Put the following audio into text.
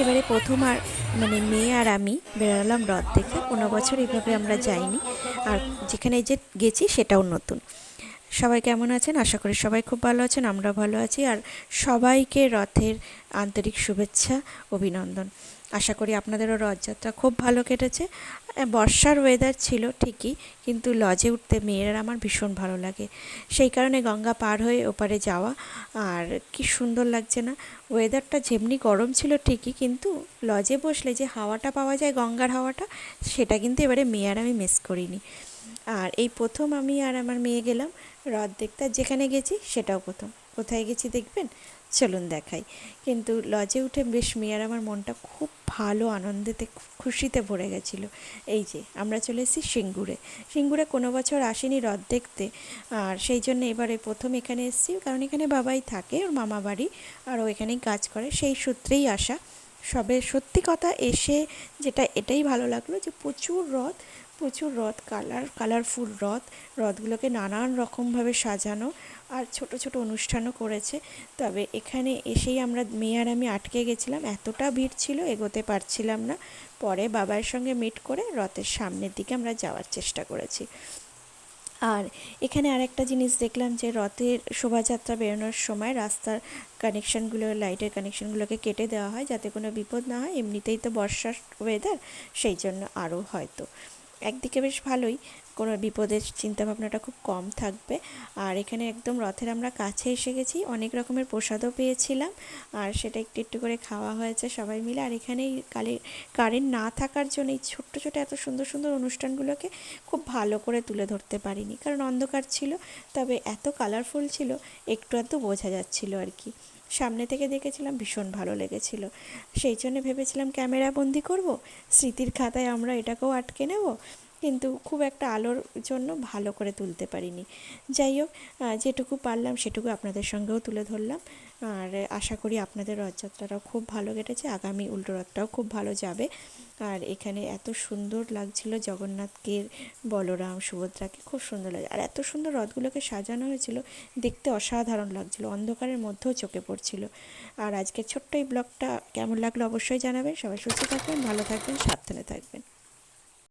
এবারে প্রথম আর মানে মেয়ে আর আমি বেরোলাম রথ দেখে। কোনো বছর এভাবে আমরা যাইনি। আর যেখানে যে গেছি সেটাও নতুন। সবাই কেমন আছেন? আশা করি সবাই খুব ভালো আছেন আমরা ভালো আছি। আর সবাইকে রথের আন্তরিক শুভেচ্ছা, অভিনন্দন। আশা করি আপনাদেরও রথযাত্রা খুব ভালো কেটেছে। বর্ষার ওয়েদার ছিল ঠিকই, কিন্তু লজে উঠতে মেয়েরা আমার ভীষণ ভালো লাগে। সেই কারণে গঙ্গা পার হয়ে ওপারে যাওয়া, আর কি সুন্দর লাগছে না? ওয়েদারটা যেমনি গরম ছিল ঠিকই, কিন্তু লজে বসলে যে হাওয়াটা পাওয়া যায়, গঙ্গার হাওয়াটা, সেটা কিন্তু এবারে মেয়ে আর আমি মিস করিনি। আর এই প্রথম আমি আর আমার মেয়ে গেলাম রথ দেখতে আর যেখানে গেছি সেটাও প্রথম। কোথায় গেছি দেখবেন? চলুন দেখাই। কিন্তু লজে উঠে বেশ মেয়ের আমার মনটা খুব ভালো আনন্দেতে খুশিতে ভরে গেছিল। এই যে, আমরা চলে এসেছি সিঙ্গুরে। সিঙ্গুরে কোনো বছর আসেনি রথ দেখতে আর সেই জন্য এবারে প্রথম এখানে এসেছি। কারণ এখানে বাবাই থাকে, ওর মামা বাড়ি, আর ও এখানেই কাজ করে। সেই সূত্রেই আসা। সবে সত্যি কথা এসে যেটা, এটাই ভালো লাগল যে প্রচুর রথ প্রচুর রথ, কালার কালারফুল রথ। রথগুলোকে নানান রকমভাবে সাজানো আর ছোট ছোট অনুষ্ঠানও করেছে। তবে এখানে এসেই আমরা, মেয়ে আর আমি আটকে গেছিলাম। এতটা ভিড় ছিল, এগোতে পারছিলাম না। পরে বাবার সঙ্গে মিট করে রথের সামনের দিকে আমরা যাওয়ার চেষ্টা করেছি। আর এখানে আরেকটা জিনিস দেখলাম যে, রথের শোভাযাত্রা বেরোনোর সময় রাস্তার কানেকশনগুলো লাইটের কানেকশনগুলোকে কেটে দেওয়া হয় যাতে কোনো বিপদ না হয়। এমনিতেই তো বর্ষার ওয়েদার সেই জন্য আরও হয়তো। একদিকে বেশ ভালোই কোনো বিপদের চিন্তাভাবনাটা খুব কম থাকবে। আর এখানে একদম রথের আমরা কাছে এসে গেছি, অনেক রকমের প্রসাদও পেয়েছিলাম। আর সেটা একটু একটু করে খাওয়া হয়েছে সবাই মিলে। আর এখানে কালে কারেন্ট না থাকার জন্য এই ছোট্ট ছোট এত সুন্দর সুন্দর অনুষ্ঠানগুলোকে খুব ভালো করে তুলে ধরতে পারিনি। কারণ অন্ধকার ছিল, তবে এত কালারফুল ছিল, একটু আধটু বোঝা যাচ্ছিল আর কি। সামনে থেকে দেখেছিলাম ভীষণ ভালো লেগেছিল। সেই জন্য ভেবেছিলাম ক্যামেরা বন্দি করব, স্মৃতির খাতায় আমরা এটাকেও আটকে নেব। কিন্তু খুব একটা আলোর জন্য ভালো করে তুলতে পারিনি। যাই হোক যেটুকু পারলাম সেটুকু আপনাদের সঙ্গেও তুলে ধরলাম। আর আশা করি আপনাদের রথযাত্রাটাও খুব ভালো কেটেছে, আগামী উল্টো রথটাও খুব ভালো যাবে। আর এখানে এত সুন্দর লাগছিল জগন্নাথকে বলরাম সুভদ্রাকে খুব সুন্দর লাগে আর এত সুন্দর রথগুলোকে সাজানো হয়েছিল, দেখতে অসাধারণ লাগছিল, অন্ধকারের মধ্যেও চোখে পড়ছিল। আর আজকের ছোট্ট এই ব্লগটা কেমন লাগল অবশ্যই জানাবেন। সবাই সুস্থ থাকবেন, ভালো থাকবেন, সাবধানে থাকবেন।